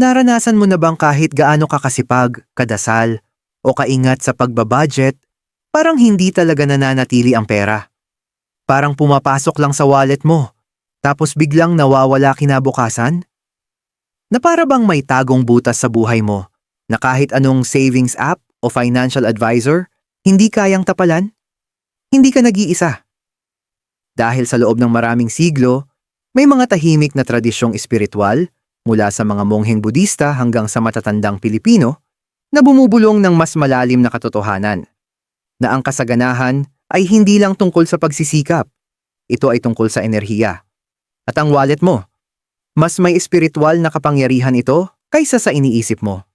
Naranasan mo na bang kahit gaano ka kasipag, kadasal, o kaingat sa pagbabudget, parang hindi talaga nananatili ang pera? Parang pumapasok lang sa wallet mo, tapos biglang nawawala kinabukasan? Na para bang may tagong butas sa buhay mo, na kahit anong savings app o financial advisor, hindi kayang tapalan? Hindi ka nag-iisa. Dahil sa loob ng maraming siglo, may mga tahimik na tradisyong espiritual mula sa mga mongheng Budista hanggang sa matatandang Pilipino na bumubulong ng mas malalim na katotohanan na ang kasaganahan ay hindi lang tungkol sa pagsisikap. Ito ay tungkol sa enerhiya. At ang wallet mo, mas may espiritual na kapangyarihan ito kaysa sa iniisip mo.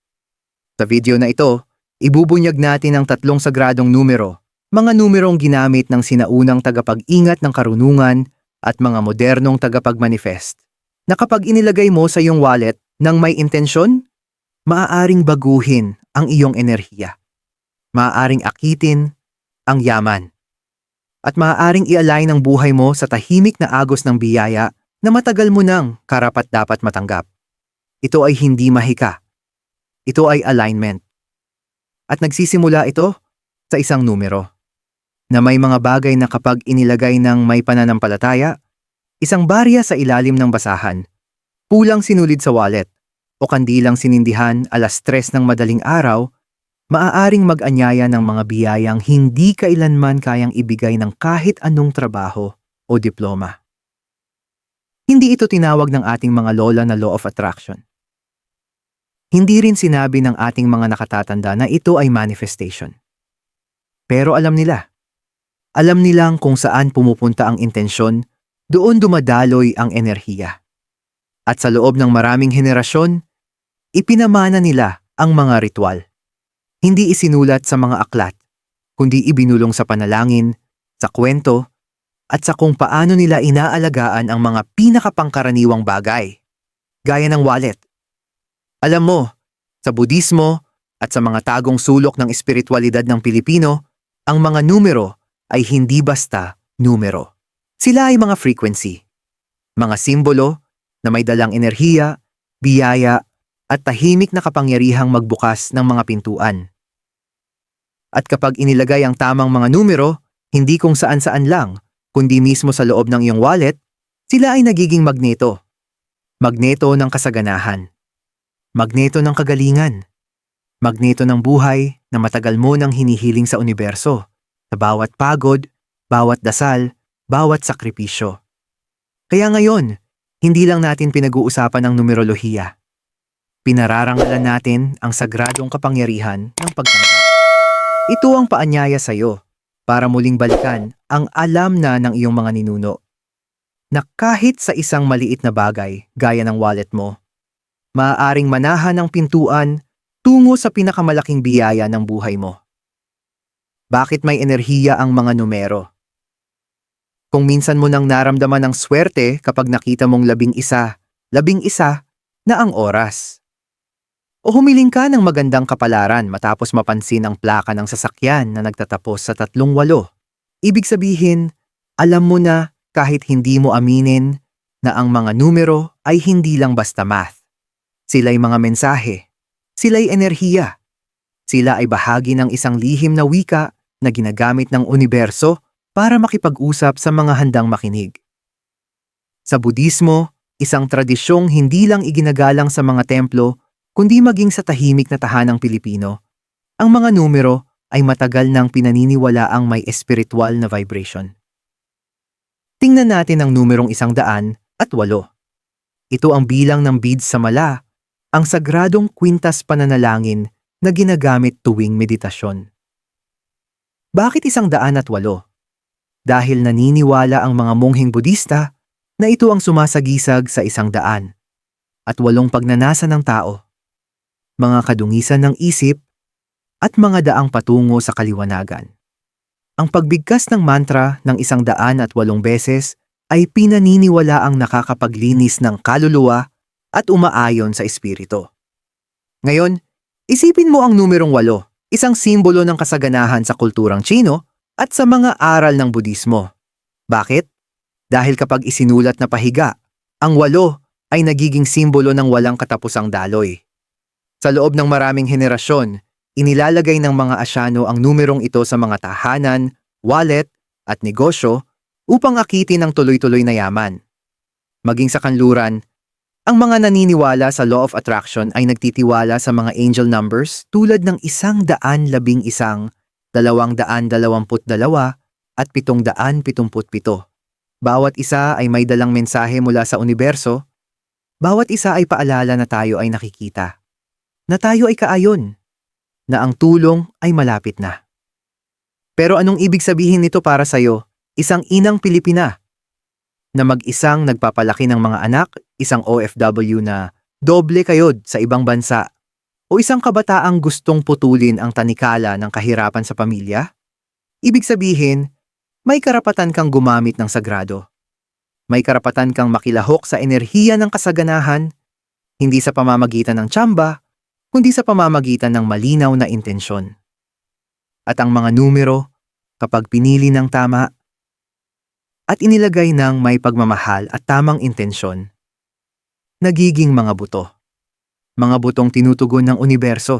Sa video na ito, ibubunyag natin ang tatlong sagradong numero, mga numerong ginamit ng sinaunang tagapag-ingat ng karunungan at mga modernong tagapag-manifest na kapag inilagay mo sa iyong wallet ng may intensyon, maaaring baguhin ang iyong enerhiya. Maaaring akitin ang yaman. At maaaring i-align ang buhay mo sa tahimik na agos ng biyaya na matagal mo nang karapat dapat matanggap. Ito ay hindi mahika. Ito ay alignment. At nagsisimula ito sa isang numero na may mga bagay na kapag inilagay ng may pananampalataya, isang barya sa ilalim ng basahan, pulang sinulid sa wallet, o kandilang sinindihan alas tres ng madaling araw, maaaring mag-anyaya ng mga biyayang hindi kailanman kayang ibigay ng kahit anong trabaho o diploma. Hindi ito tinawag ng ating mga lola na law of attraction. Hindi rin sinabi ng ating mga nakatatanda na ito ay manifestation. Pero alam nila. Alam nilang kung saan pumupunta ang intensyon, doon dumadaloy ang enerhiya. At sa loob ng maraming henerasyon, ipinamana nila ang mga ritual. Hindi isinulat sa mga aklat, kundi ibinulong sa panalangin, sa kwento, at sa kung paano nila inaalagaan ang mga pinakapangkaraniwang bagay, gaya ng wallet. Alam mo, sa Budismo at sa mga tagong sulok ng espiritualidad ng Pilipino, ang mga numero ay hindi basta numero. Sila ay mga frequency, mga simbolo na may dalang enerhiya, biyaya, at tahimik na kapangyarihang magbukas ng mga pintuan. At kapag inilagay ang tamang mga numero, hindi kung saan-saan lang, kundi mismo sa loob ng iyong wallet, sila ay nagiging magneto. Magneto ng kasaganahan. Magneto ng kagalingan. Magneto ng buhay na matagal mo nang hinihiling sa universo, sa bawat pagod, bawat dasal, bawat sakripisyo. Kaya ngayon, hindi lang natin pinag-uusapan ang numerolohiya. Pinararangalan natin ang sagradong kapangyarihan ng pagtanggap. Ito ang paanyaya sa iyo para muling balikan ang alam na ng iyong mga ninuno. Na kahit sa isang maliit na bagay, gaya ng wallet mo, maaaring manahan ang pintuan tungo sa pinakamalaking biyaya ng buhay mo. Bakit may enerhiya ang mga numero? Kung minsan mo nang naramdaman ng swerte kapag nakita mong labing isa, labing isa na ang oras. O humiling ka ng magandang kapalaran matapos mapansin ang plaka ng sasakyan na nagtatapos sa tatlong walo. Ibig sabihin, alam mo na kahit hindi mo aminin na ang mga numero ay hindi lang basta math. Sila'y mga mensahe. Sila'y enerhiya. Sila ay bahagi ng isang lihim na wika na ginagamit ng universo para makipag-usap sa mga handang makinig. Sa Budismo, isang tradisyong hindi lang iginagalang sa mga templo kundi maging sa tahimik na tahanang Pilipino, ang mga numero ay matagal nang pinaniniwala ang may espiritual na vibration. Tingnan natin ang numerong isang daan at walo. Ito ang bilang ng beads sa mala, ang sagradong kwintas pananalangin na ginagamit tuwing meditasyon. Bakit isang daan at walo? Dahil naniniwala ang mga mongheng Budista na ito ang sumasagisag sa isang daan at walong pagnanasa ng tao mga kadungisan ng isip, at mga daang patungo sa kaliwanagan. Ang pagbigkas ng mantra ng isang daan at walong beses ay pinaniniwala ang nakakapaglinis ng kaluluwa at umaayon sa espiritu. Ngayon, isipin mo ang numerong walo, isang simbolo ng kasaganahan sa kulturang Chino at sa mga aral ng Budismo. Bakit? Dahil kapag isinulat na pahiga, ang walo ay nagiging simbolo ng walang katapusang daloy. Sa loob ng maraming henerasyon, inilalagay ng mga Asyano ang numerong ito sa mga tahanan, wallet, at negosyo upang akitin ang tuloy-tuloy na yaman. Maging sa kanluran, ang mga naniniwala sa law of attraction ay nagtitiwala sa mga angel numbers tulad ng isang daan labing isang, dalawang daan dalawamput dalawa, at pitong daan pitumput pito. Bawat isa ay may dalang mensahe mula sa universo. Bawat isa ay paalala na tayo ay nakikita. Na tayo ay kaayon. Na ang tulong ay malapit na. Pero anong ibig sabihin nito para sa'yo, isang inang Pilipina? Na mag-isang nagpapalaki ng mga anak, isang OFW na doble kayod sa ibang bansa, o isang kabataang gustong putulin ang tanikala ng kahirapan sa pamilya? Ibig sabihin, may karapatan kang gumamit ng sagrado. May karapatan kang makilahok sa enerhiya ng kasaganahan, hindi sa pamamagitan ng tsamba, kundi sa pamamagitan ng malinaw na intensyon. At ang mga numero, kapag pinili ng tama, at inilagay ng may pagmamahal at tamang intensyon, nagiging mga buto. Mga butong tinutugon ng universo.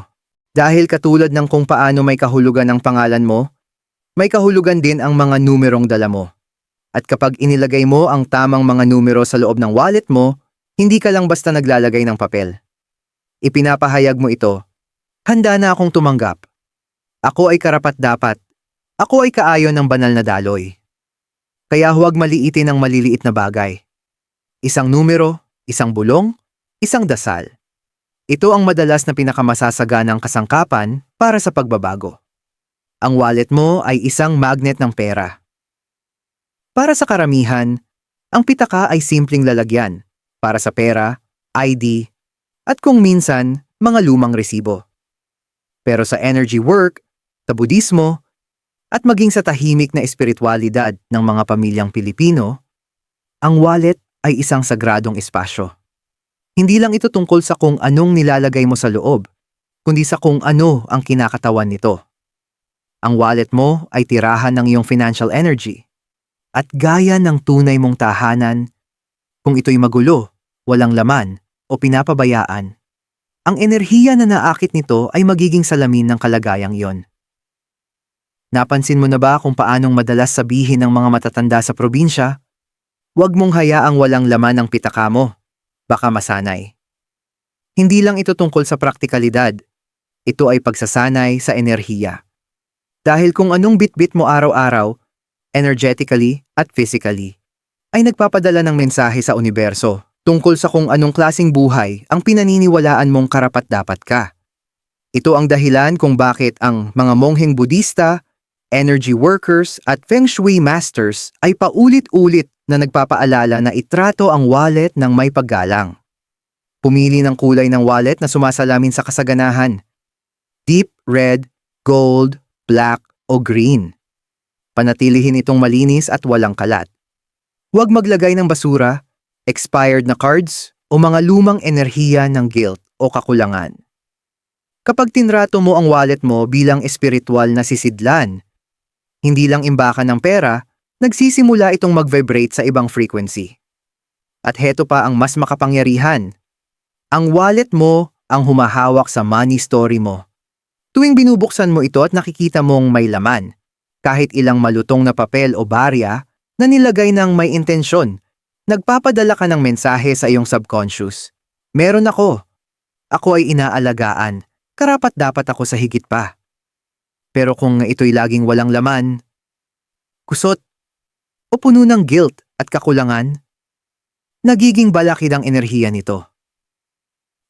Dahil katulad ng kung paano may kahulugan ang pangalan mo, may kahulugan din ang mga numerong dala mo. At kapag inilagay mo ang tamang mga numero sa loob ng wallet mo, hindi ka lang basta naglalagay ng papel. Ipinapahayag mo ito, handa na akong tumanggap. Ako ay karapat-dapat. Ako ay kaayon ng banal na daloy. Kaya huwag maliitin ang maliliit na bagay. Isang numero, isang bulong, isang dasal. Ito ang madalas na pinakamasasaganang kasangkapan para sa pagbabago. Ang wallet mo ay isang magnet ng pera. Para sa karamihan, ang pitaka ay simpleng lalagyan para sa pera, ID, at kung minsan, mga lumang resibo. Pero sa energy work, sa budismo, at maging sa tahimik na espiritualidad ng mga pamilyang Pilipino, ang wallet ay isang sagradong espasyo. Hindi lang ito tungkol sa kung anong nilalagay mo sa loob, kundi sa kung ano ang kinakatawan nito. Ang wallet mo ay tirahan ng iyong financial energy. At gaya ng tunay mong tahanan, kung ito'y magulo, walang laman, o pinapabayaan, ang enerhiya na naakit nito ay magiging salamin ng kalagayang iyon. Napansin mo na ba kung paanong madalas sabihin ng mga matatanda sa probinsya? Huwag mong hayaang walang laman ang pitaka mo. Baka masanay. Hindi lang ito tungkol sa praktikalidad. Ito ay pagsasanay sa enerhiya. Dahil kung anong bitbit mo araw-araw, energetically at physically, ay nagpapadala ng mensahe sa universo tungkol sa kung anong klasing buhay ang pinaniniwalaan mong karapat-dapat ka. Ito ang dahilan kung bakit ang mga mongheng Budista, energy workers at feng shui masters ay paulit-ulit na nagpapaalala na itrato ang wallet ng may paggalang. Pumili ng kulay ng wallet na sumasalamin sa kasaganahan. Deep red, gold, black o green. Panatilihin itong malinis at walang kalat. Huwag maglagay ng basura, expired na cards o mga lumang enerhiya ng guilt o kakulangan. Kapag tinrato mo ang wallet mo bilang espiritual na sisidlan, hindi lang imbakan ng pera, nagsisimula itong mag-vibrate sa ibang frequency. At heto pa ang mas makapangyarihan. Ang wallet mo ang humahawak sa money story mo. Tuwing binubuksan mo ito at nakikita mong may laman, kahit ilang malutong na papel o barya na nilagay ng may intensyon, nagpapadala ka ng mensahe sa iyong subconscious. Meron ako. Ako ay inaalagaan. Karapat dapat ako sa higit pa. Pero kung ito'y laging walang laman, kusot, o puno ng guilt at kakulangan, nagiging balakid ang enerhiya nito.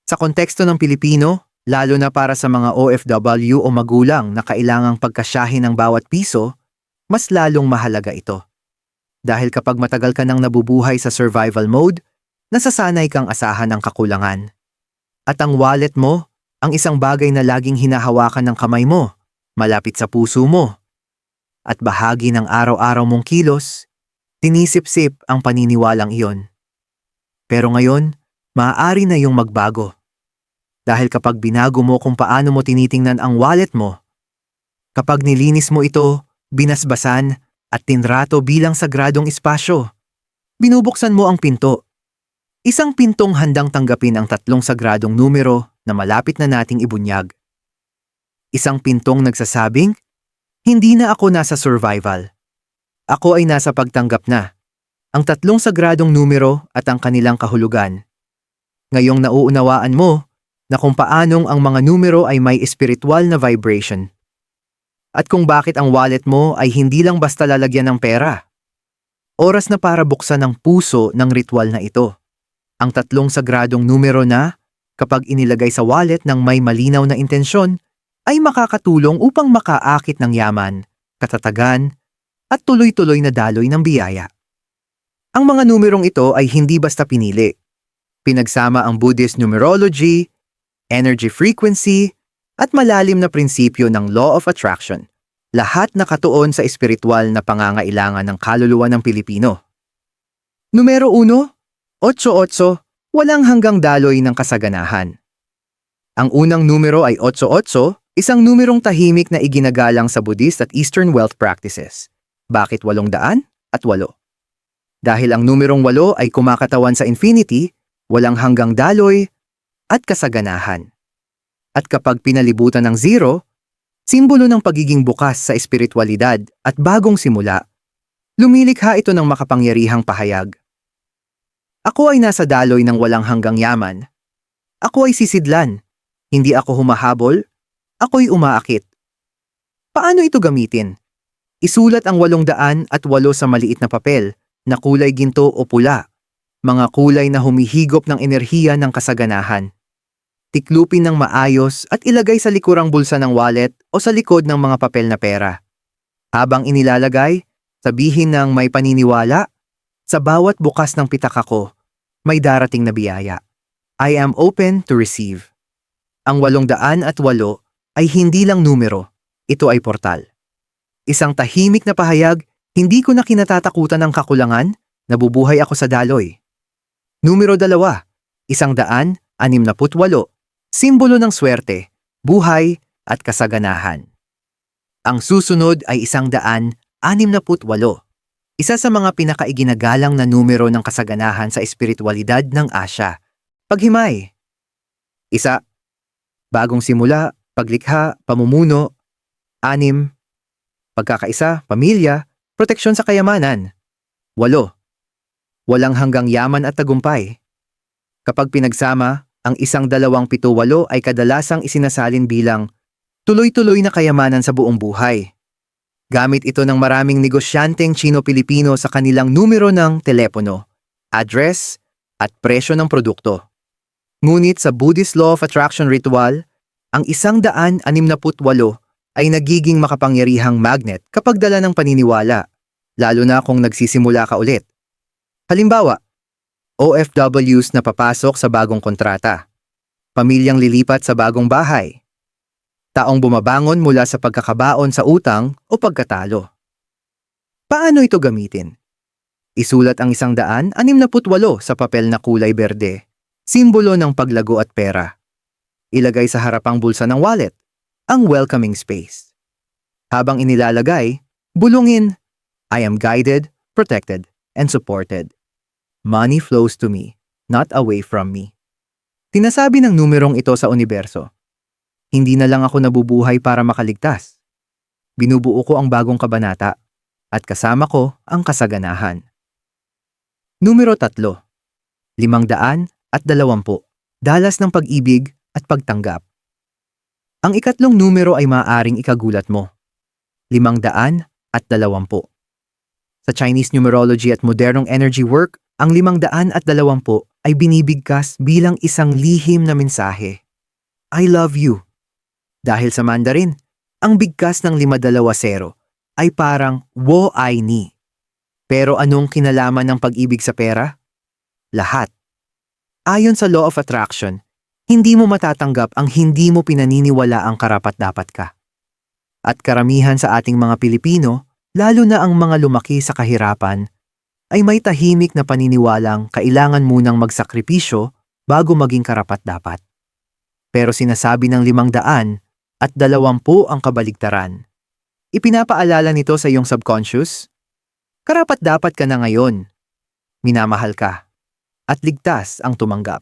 Sa konteksto ng Pilipino, lalo na para sa mga OFW o magulang na kailangang pagkasyahin ng bawat piso, mas lalong mahalaga ito. Dahil kapag matagal ka nang nabubuhay sa survival mode, nasasanay kang asahan ng kakulangan. At ang wallet mo, ang isang bagay na laging hinahawakan ng kamay mo, malapit sa puso mo. At bahagi ng araw-araw mong kilos, tinisip-sip ang paniniwalang iyon. Pero ngayon, maaari na yung magbago. Dahil kapag binago mo kung paano mo tinitingnan ang wallet mo, kapag nilinis mo ito, binasbasan, at tinrato bilang sagradong espasyo, binubuksan mo ang pinto. Isang pintong handang tanggapin ang tatlong sagradong numero na malapit na nating ibunyag. Isang pintong nagsasabing, hindi na ako nasa survival. Ako ay nasa pagtanggap na. Ang tatlong sagradong numero at ang kanilang kahulugan. Ngayong nauunawaan mo na kung paanong ang mga numero ay may espiritual na vibration. At kung bakit ang wallet mo ay hindi lang basta lalagyan ng pera. Oras na para buksan ang puso ng ritual na ito. Ang tatlong sagradong numero na, kapag inilagay sa wallet ng may malinaw na intensyon, ay makakatulong upang makaakit ng yaman, katatagan, at tuloy-tuloy na daloy ng biyaya. Ang mga numerong ito ay hindi basta pinili. Pinagsama ang Buddhist numerology, energy frequency, at malalim na prinsipyo ng law of attraction. Lahat nakatuon sa espiritual na pangangailangan ng kaluluwa ng Pilipino. Numero 1, 88, walang hanggang daloy ng kasaganahan. Ang unang numero ay 88, isang numerong tahimik na iginagalang sa Buddhist at Eastern wealth practices. Bakit 800 at 8? Dahil ang numerong 8 ay kumakatawan sa infinity, walang hanggang daloy, at kasaganahan. At kapag pinalibutan ng zero, simbolo ng pagiging bukas sa espiritualidad at bagong simula, lumilikha ito ng makapangyarihang pahayag. Ako ay nasa daloy ng walang hanggang yaman. Ako ay sisidlan. Hindi ako humahabol. Ako'y umaakit. Paano ito gamitin? Isulat ang walong daan at walo sa maliit na papel na kulay ginto o pula, mga kulay na humihigop ng enerhiya ng kasaganahan. Tiklupin ng maayos at ilagay sa likurang bulsa ng wallet o sa likod ng mga papel na pera. Habang inilalagay, sabihin ng may paniniwala, sa bawat bukas ng pitaka ko, may darating na biyaya. I am open to receive. Ang walong daan at walo ay hindi lang numero, ito ay portal. Isang tahimik na pahayag hindi ko na kinatatakutan ng kakulangan, nabubuhay ako sa daloy. Numero dalawa, isang daan, anim na putwalo, simbolo ng swerte, buhay, at kasaganahan. Ang susunod ay isang daan, anim na putwalo, isa sa mga pinakaiginagalang na numero ng kasaganahan sa espiritualidad ng Asya. Paghimay. Isa, bagong simula, paglikha, pamumuno, anim, pagkakaisa, pamilya, Proteksyon sa kayamanan. Walo. Walang hanggang yaman at tagumpay. Kapag pinagsama, ang isang dalawang pito walo ay kadalasang isinasalin bilang tuloy-tuloy na kayamanan sa buong buhay. Gamit ito ng maraming negosyanteng Chino-Pilipino sa kanilang numero ng telepono, address, at presyo ng produkto. Ngunit sa Buddhist Law of Attraction Ritual, ang isang daan anim na putwalo ay nagiging makapangyarihang magnet kapag dala ng paniniwala, lalo na kung nagsisimula ka ulit. Halimbawa, OFWs na papasok sa bagong kontrata, pamilyang lilipat sa bagong bahay, taong bumabangon mula sa pagkakabaon sa utang o pagkatalo. Paano ito gamitin? Isulat ang isang daan, anim na putwalo sa papel na kulay berde, simbolo ng paglago at pera. Ilagay sa harapang bulsa ng wallet ang welcoming space. Habang inilalagay, bulungin, I am guided, protected, and supported. Money flows to me, not away from me. Tinasabi ng numerong ito sa universo. Hindi na lang ako nabubuhay para makaligtas. Binubuo ko ang bagong kabanata at kasama ko ang kasaganahan. Numero tatlo. Limang daan at dalawampu. Dalas ng pag-ibig at pagtanggap. Ang ikatlong numero ay maaaring ikagulat mo. Limang daan at dalawampu. Sa Chinese numerology at modernong energy work, ang limang daan at dalawampu ay binibigkas bilang isang lihim na mensahe. I love you. Dahil sa Mandarin, ang bigkas ng lima dalawa zero ay parang wo ai ni. Pero anong kinalaman ng pag-ibig sa pera? Lahat. Ayon sa law of attraction, hindi mo matatanggap ang hindi mo pinaniniwala ang karapat-dapat ka. At karamihan sa ating mga Pilipino, lalo na ang mga lumaki sa kahirapan, ay may tahimik na paniniwalang kailangan munang magsakripisyo bago maging karapat-dapat. Pero sinasabi ng limang daan at dalawampu ang kabaligtaran. Ipinapaalala nito sa iyong subconscious, karapat-dapat ka na ngayon. Minamahal ka. at ligtas ang tumanggap.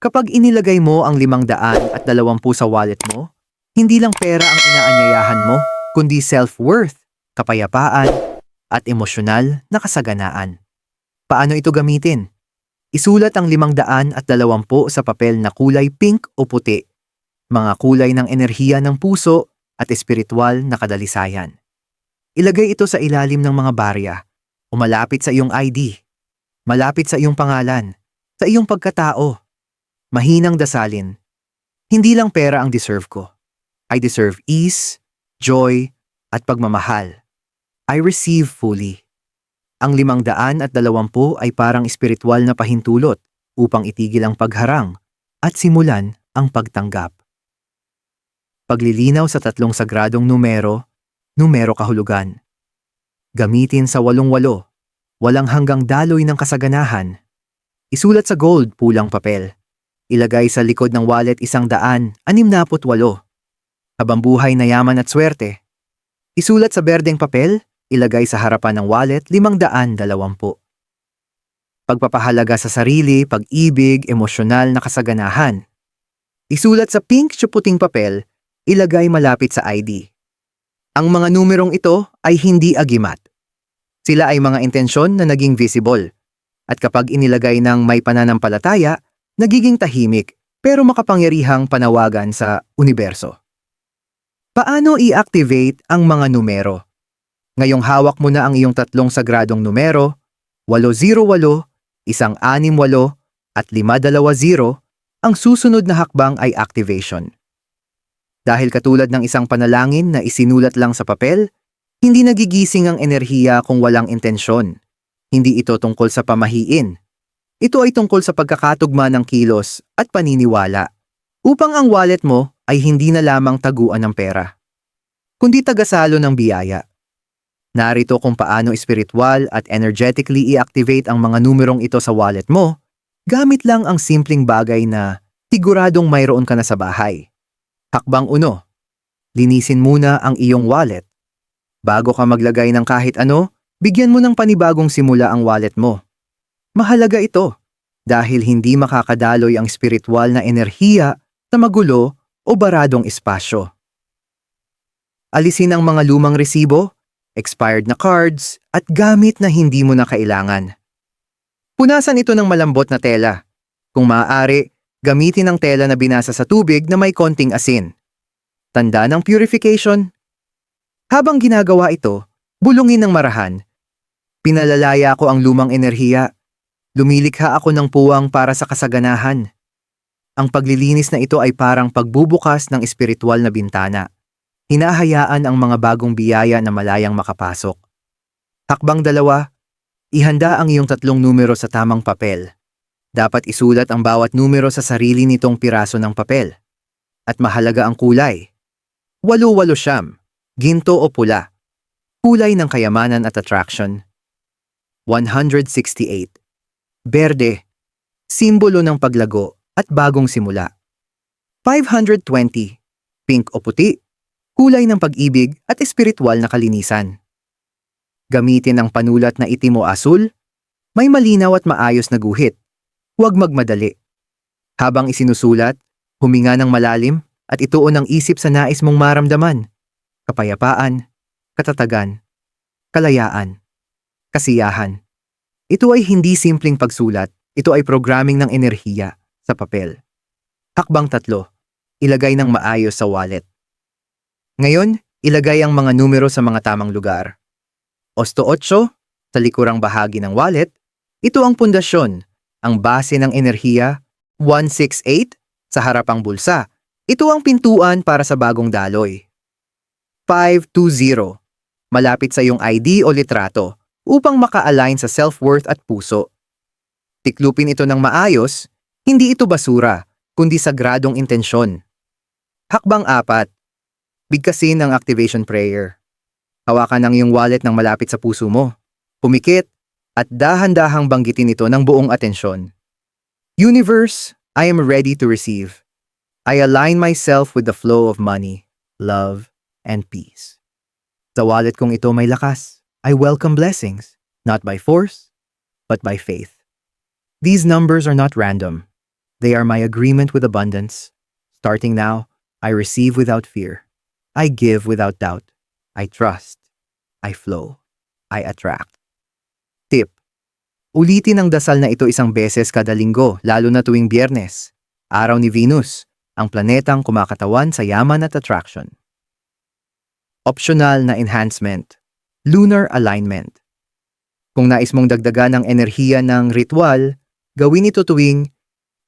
Kapag inilagay mo ang limang daan at dalawampu sa wallet mo, hindi lang pera ang inaanyayahan mo, kundi self-worth, kapayapaan, at emosyonal na kasaganaan. Paano ito gamitin? Isulat ang limang daan at dalawampu sa papel na kulay pink o puti, mga kulay ng enerhiya ng puso at espiritual na kadalisayan. Ilagay ito sa ilalim ng mga barya o malapit sa iyong ID, malapit sa iyong pangalan, sa iyong pagkatao. Mahinang dasalin. Hindi lang pera ang deserve ko. I deserve ease, joy, at pagmamahal. I receive fully. Ang limang daan at dalawampu ay parang espiritual na pahintulot upang itigil ang pagharang at simulan ang pagtanggap. Paglilinaw sa tatlong sagradong numero, numero kahulugan. Gamitin sa walong-walo, walang hanggang daloy ng kasaganahan. Isulat sa gold pulang papel. Ilagay sa likod ng wallet isang daan, anim na walo. Habang buhay na yaman at swerte. Isulat sa berdeng papel, ilagay sa harapan ng wallet limang daan dalawampu. Pagpapahalaga sa sarili, pag-ibig, emosyonal na kasaganahan. Isulat sa pink puting papel, ilagay malapit sa ID. Ang mga numerong ito ay hindi agimat. Sila ay mga intensyon na naging visible. At kapag inilagay ng may pananampalataya, nagiging tahimik pero makapangyarihang panawagan sa universo. Paano i-activate ang mga numero? Ngayong hawak mo na ang iyong tatlong sagradong numero, 808, isang 68, at 520, ang susunod na hakbang ay activation. Dahil katulad ng isang panalangin na isinulat lang sa papel, hindi nagigising ang enerhiya kung walang intensyon. Hindi ito tungkol sa pamahiin. Ito ay tungkol sa pagkakatugma ng kilos at paniniwala upang ang wallet mo ay hindi na lamang taguan ng pera, kundi tagasalo ng biyaya. Narito kung paano espiritual at energetically i-activate ang mga numerong ito sa wallet mo, gamit lang ang simpleng bagay na siguradong mayroon ka na sa bahay. Hakbang uno, linisin muna ang iyong wallet. Bago ka maglagay ng kahit ano, bigyan mo ng panibagong simula ang wallet mo. Mahalaga ito dahil hindi makakadaloy ang espiritual na enerhiya sa magulo o baradong espasyo. Alisin ang mga lumang resibo, expired na cards, at gamit na hindi mo na kailangan. Punasan ito ng malambot na tela. Kung maaari, gamitin ang tela na binasa sa tubig na may konting asin. Tanda ng purification. Habang ginagawa ito, bulungin ng marahan. Pinalalaya ko ang lumang enerhiya. Lumilikha ako ng puwang para sa kasaganahan. Ang paglilinis na ito ay parang pagbubukas ng espiritual na bintana hinahayaan ang mga bagong biyaya na malayang makapasok. Hakbang dalawa, ihanda ang iyong tatlong numero sa tamang papel. Dapat isulat ang bawat numero sa sarili nitong piraso ng papel. At mahalaga ang kulay. Walo-walo siyam, ginto o pula. Kulay ng kayamanan at attraction. 168. Berde, simbolo ng paglago at bagong simula. 520. Pink o puti, kulay ng pag-ibig at espiritual na kalinisan. Gamitin ang panulat na itim o asul, may malinaw at maayos na guhit. Huwag magmadali. Habang isinusulat, huminga ng malalim at ituon ang isip sa nais mong maramdaman. Kapayapaan, katatagan, kalayaan, kasiyahan. Ito ay hindi simpleng pagsulat, ito ay programming ng enerhiya sa papel. Hakbang tatlo, ilagay ng maayos sa wallet. Ngayon, ilagay ang mga numero sa mga tamang lugar. Osto 8, sa likurang bahagi ng wallet, ito ang pundasyon, ang base ng enerhiya, 168, sa harapang bulsa. Ito ang pintuan para sa bagong daloy. 520, malapit sa iyong ID o litrato upang maka-align sa self-worth at puso. Tiklupin ito ng maayos, hindi ito basura, kundi sagradong intensyon. Hakbang apat, Bigkasin ang activation prayer. Hawakan ang iyong wallet ng malapit sa puso mo. Pumikit at dahan-dahang banggitin ito ng buong atensyon. Universe, I am ready to receive. I align myself with the flow of money, love, and peace. Sa wallet kong ito may lakas. I welcome blessings, not by force, but by faith. These numbers are not random. They are my agreement with abundance. Starting now, I receive without fear. I give without doubt. I trust. I flow. I attract. Tip. Ulitin ang dasal na ito isang beses kada linggo, lalo na tuwing biyernes. Araw ni Venus, ang planetang kumakatawan sa yaman at attraction. Optional na enhancement. Lunar alignment. Kung nais mong dagdagan ang enerhiya ng ritual, gawin ito tuwing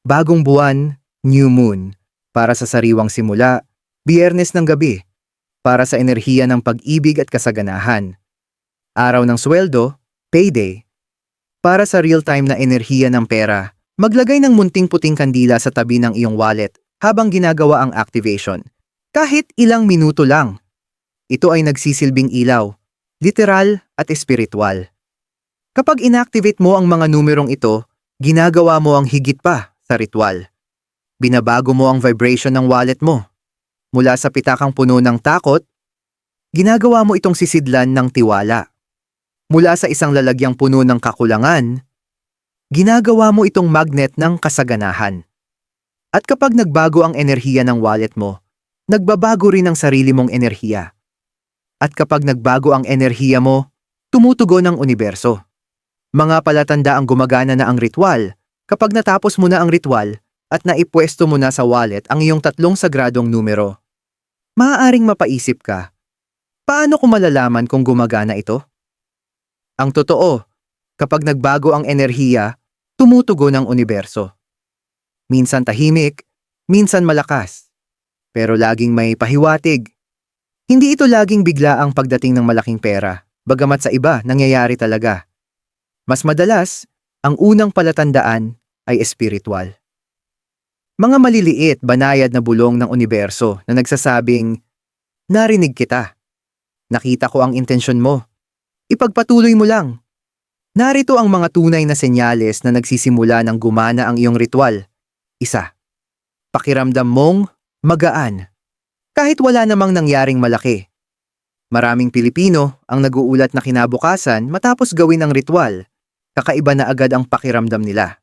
bagong buwan, new moon, para sa sariwang simula, biyernes ng gabi, para sa enerhiya ng pag-ibig at kasaganahan, araw ng sweldo, payday, para sa real-time na enerhiya ng pera, maglagay ng munting puting kandila sa tabi ng iyong wallet habang ginagawa ang activation. Kahit ilang minuto lang. Ito ay nagsisilbing ilaw, literal at espiritual. Kapag inactivate mo ang mga numerong ito, ginagawa mo ang higit pa sa ritual. Binabago mo ang vibration ng wallet mo. Mula sa pitakang puno ng takot, ginagawa mo itong sisidlan ng tiwala. Mula sa isang lalagyang puno ng kakulangan, ginagawa mo itong magnet ng kasaganahan. At kapag nagbago ang enerhiya ng wallet mo, nagbabago rin ang sarili mong enerhiya. At kapag nagbago ang enerhiya mo, tumutugon ang universo. Mga palatanda ang gumagana na ang ritual kapag natapos mo na ang ritual at naipwesto mo na sa wallet ang iyong tatlong sagradong numero. Maaaring mapaisip ka, paano ko malalaman kung gumagana ito? Ang totoo, kapag nagbago ang enerhiya, tumutugon ang universo. Minsan tahimik, minsan malakas. Pero laging may pahiwatig. Hindi ito laging bigla ang pagdating ng malaking pera, bagamat sa iba nangyayari talaga. Mas madalas, ang unang palatandaan ay espiritual. Mga maliliit, banayad na bulong ng universo na nagsasabing, Narinig kita. Nakita ko ang intensyon mo. Ipagpatuloy mo lang. Narito ang mga tunay na senyales na nagsisimula ng gumana ang iyong ritual. Isa. Pakiramdam mong magaan. Kahit wala namang nangyaring malaki. Maraming Pilipino ang naguulat na kinabukasan matapos gawin ang ritual. Kakaiba na agad ang pakiramdam nila.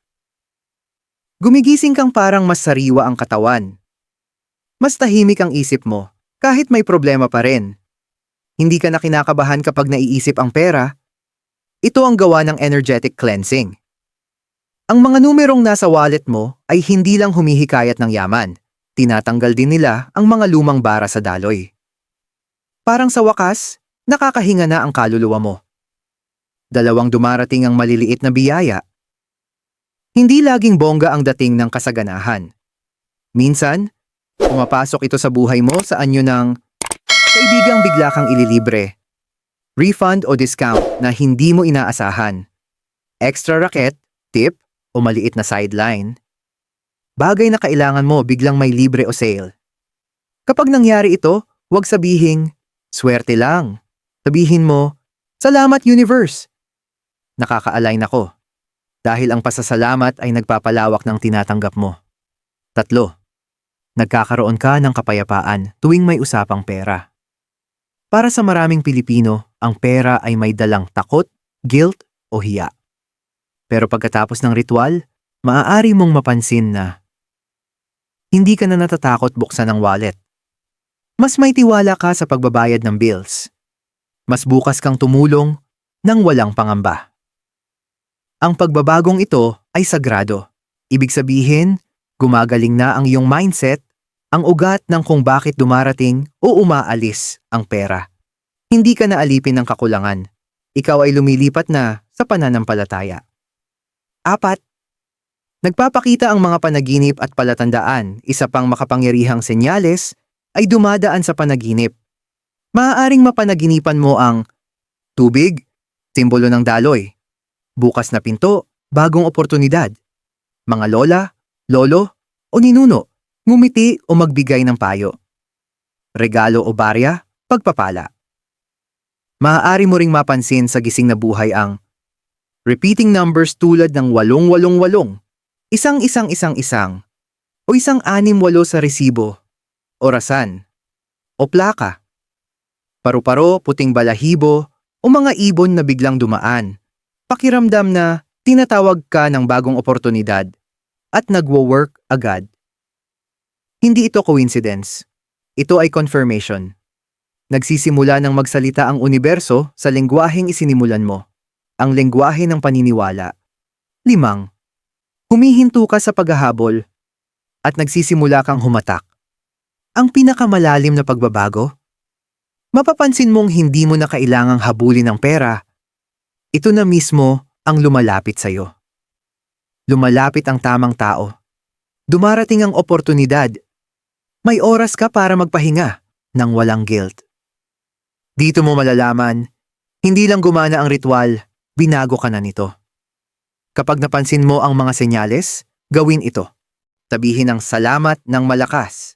Gumigising kang parang mas sariwa ang katawan. Mas tahimik ang isip mo, kahit may problema pa rin. Hindi ka na kinakabahan kapag naiisip ang pera. Ito ang gawa ng energetic cleansing. Ang mga numerong nasa wallet mo ay hindi lang humihikayat ng yaman. Tinatanggal din nila ang mga lumang bara sa daloy. Parang sa wakas, nakakahinga na ang kaluluwa mo. Dalawang dumarating ang maliliit na biyaya. Hindi laging bongga ang dating ng kasaganahan. Minsan, pumapasok ito sa buhay mo sa anyo ng kaibigang bigla kang ililibre. Refund o discount na hindi mo inaasahan. Extra racket, tip, o maliit na sideline. Bagay na kailangan mo biglang may libre o sale. Kapag nangyari ito, huwag sabihing, swerte lang. Sabihin mo, salamat universe. Nakaka-align ako. Dahil ang pasasalamat ay nagpapalawak ng tinatanggap mo. Tatlo, nagkakaroon ka ng kapayapaan tuwing may usapang pera. Para sa maraming Pilipino, ang pera ay may dalang takot, guilt o hiya. Pero pagkatapos ng ritual, maaari mong mapansin na hindi ka na natatakot buksan ang wallet. Mas may tiwala ka sa pagbabayad ng bills. Mas bukas kang tumulong nang walang pangamba. Ang pagbabagong ito ay sagrado. Ibig sabihin, gumagaling na ang iyong mindset, ang ugat ng kung bakit dumarating o umaalis ang pera. Hindi ka na alipin ng kakulangan. Ikaw ay lumilipat na sa pananampalataya. Apat, nagpapakita ang mga panaginip at palatandaan, isa pang makapangyarihang senyales, ay dumadaan sa panaginip. Maaaring mapanaginipan mo ang tubig, simbolo ng daloy, bukas na pinto, bagong oportunidad, mga lola, lolo, o ninuno, ngumiti o magbigay ng payo. Regalo o barya, pagpapala. Maaari mo ring mapansin sa gising na buhay ang repeating numbers tulad ng walong walong walong, isang isang isang isang, o isang anim walo sa resibo, orasan, o plaka. Paru-paro, puting balahibo, o mga ibon na biglang dumaan. Pakiramdam na Tinatawag ka ng bagong oportunidad at nagwo-work agad. Hindi ito coincidence. Ito ay confirmation. Nagsisimula ng magsalita ang universo sa lengguwaheng isinimulan mo. Ang lengguwahe ng paniniwala. Limang. Humihinto ka sa paghahabol at nagsisimula kang humatak. Ang pinakamalalim na pagbabago? Mapapansin mong hindi mo na kailangang habulin ng pera. Ito na mismo ang lumalapit sa'yo. Lumalapit ang tamang tao. Dumarating ang oportunidad. May oras ka para magpahinga ng walang guilt. Dito mo malalaman, hindi lang gumana ang ritual, binago ka na nito. Kapag napansin mo ang mga senyales, gawin ito. Sabihin ang salamat ng malakas.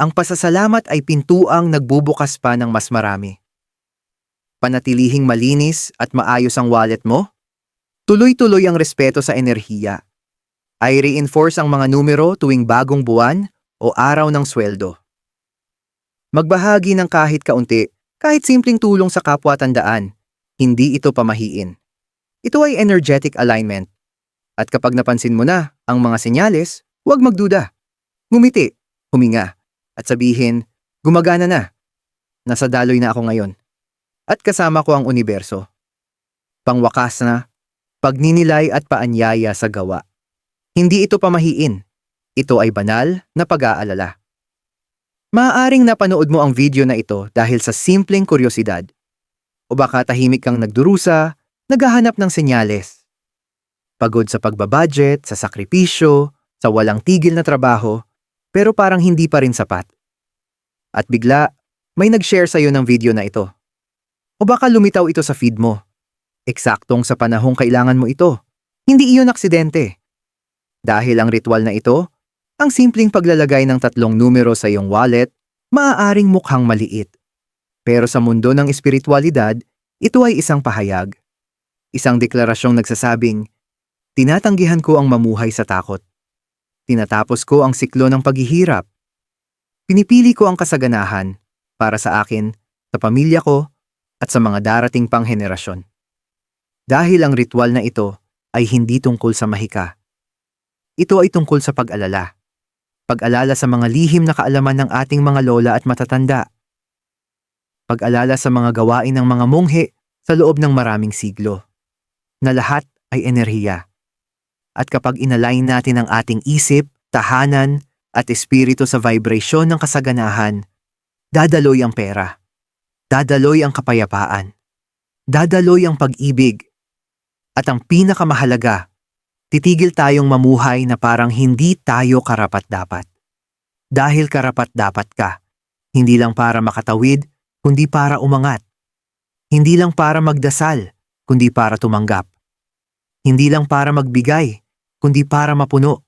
Ang pasasalamat ay pintuang nagbubukas pa ng mas marami. Panatilihing malinis at maayos ang wallet mo. Tuloy-tuloy ang respeto sa enerhiya. Ay reinforce ang mga numero tuwing bagong buwan o araw ng sweldo. Magbahagi ng kahit kaunti, kahit simpleng tulong sa kapwa tandaan, hindi ito pamahiin. Ito ay energetic alignment. At kapag napansin mo na ang mga senyales, huwag magduda. Ngumiti, huminga, at sabihin, gumagana na. Nasa daloy na ako ngayon. At kasama ko ang universo. Pangwakas na, pagninilay at paanyaya sa gawa. Hindi ito pamahiin. Ito ay banal na pag-aalala. Maaaring napanood mo ang video na ito dahil sa simpleng kuryosidad. O baka tahimik kang nagdurusa, naghahanap ng senyales. Pagod sa pagbabudget, sa sakripisyo, sa walang tigil na trabaho, pero parang hindi pa rin sapat. At bigla, may nag-share sa'yo ng video na ito. O baka lumitaw ito sa feed mo. Eksaktong sa panahong kailangan mo ito. Hindi iyon aksidente. Dahil ang ritual na ito, ang simpleng paglalagay ng tatlong numero sa iyong wallet, maaaring mukhang maliit. Pero sa mundo ng espiritualidad, ito ay isang pahayag. Isang deklarasyong nagsasabing, Tinatanggihan ko ang mamuhay sa takot. Tinatapos ko ang siklo ng paghihirap. Pinipili ko ang kasaganahan para sa akin, sa pamilya ko, at sa mga darating pang henerasyon. Dahil ang ritual na ito ay hindi tungkol sa mahika. Ito ay tungkol sa pag-alala. Pag-alala sa mga lihim na kaalaman ng ating mga lola at matatanda. Pag-alala sa mga gawain ng mga monghe sa loob ng maraming siglo. Na lahat ay enerhiya. At kapag inalign natin ang ating isip, tahanan, at espiritu sa vibrasyon ng kasaganahan, dadaloy ang pera. Dadaloy ang kapayapaan. Dadaloy ang pag-ibig. At ang pinakamahalaga, titigil tayong mamuhay na parang hindi tayo karapat-dapat. Dahil karapat-dapat ka, hindi lang para makatawid, kundi para umangat. Hindi lang para magdasal, kundi para tumanggap. Hindi lang para magbigay, kundi para mapuno.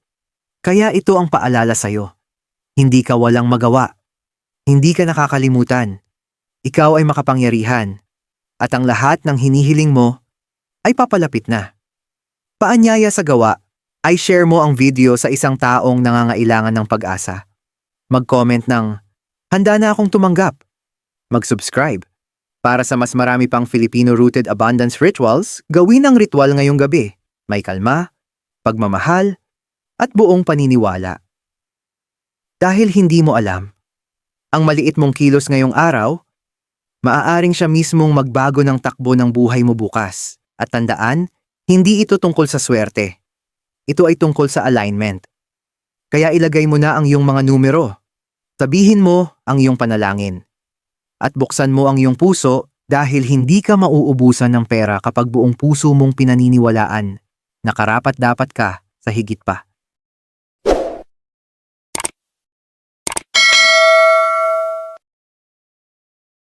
Kaya ito ang paalala sa'yo. Hindi ka walang magawa. Hindi ka nakakalimutan. Ikaw ay makapangyarihan. At ang lahat ng hinihiling mo ay papalapit na. Paanyaya sa gawa, ay share mo ang video sa isang taong nangangailangan ng pag-asa. Mag-comment ng, Handa na akong tumanggap. Mag-subscribe. Para sa mas marami pang Filipino-rooted abundance rituals, gawin ang ritual ngayong gabi. May kalma, pagmamahal, at buong paniniwala. Dahil hindi mo alam, ang maliit mong kilos ngayong araw, maaaring siya mismong magbago ng takbo ng buhay mo bukas. At tandaan, hindi ito tungkol sa swerte. Ito ay tungkol sa alignment. Kaya ilagay mo na ang iyong mga numero. Sabihin mo ang iyong panalangin. At buksan mo ang iyong puso dahil hindi ka mauubusan ng pera kapag buong puso mong pinaniniwalaan na karapat dapat ka sa higit pa.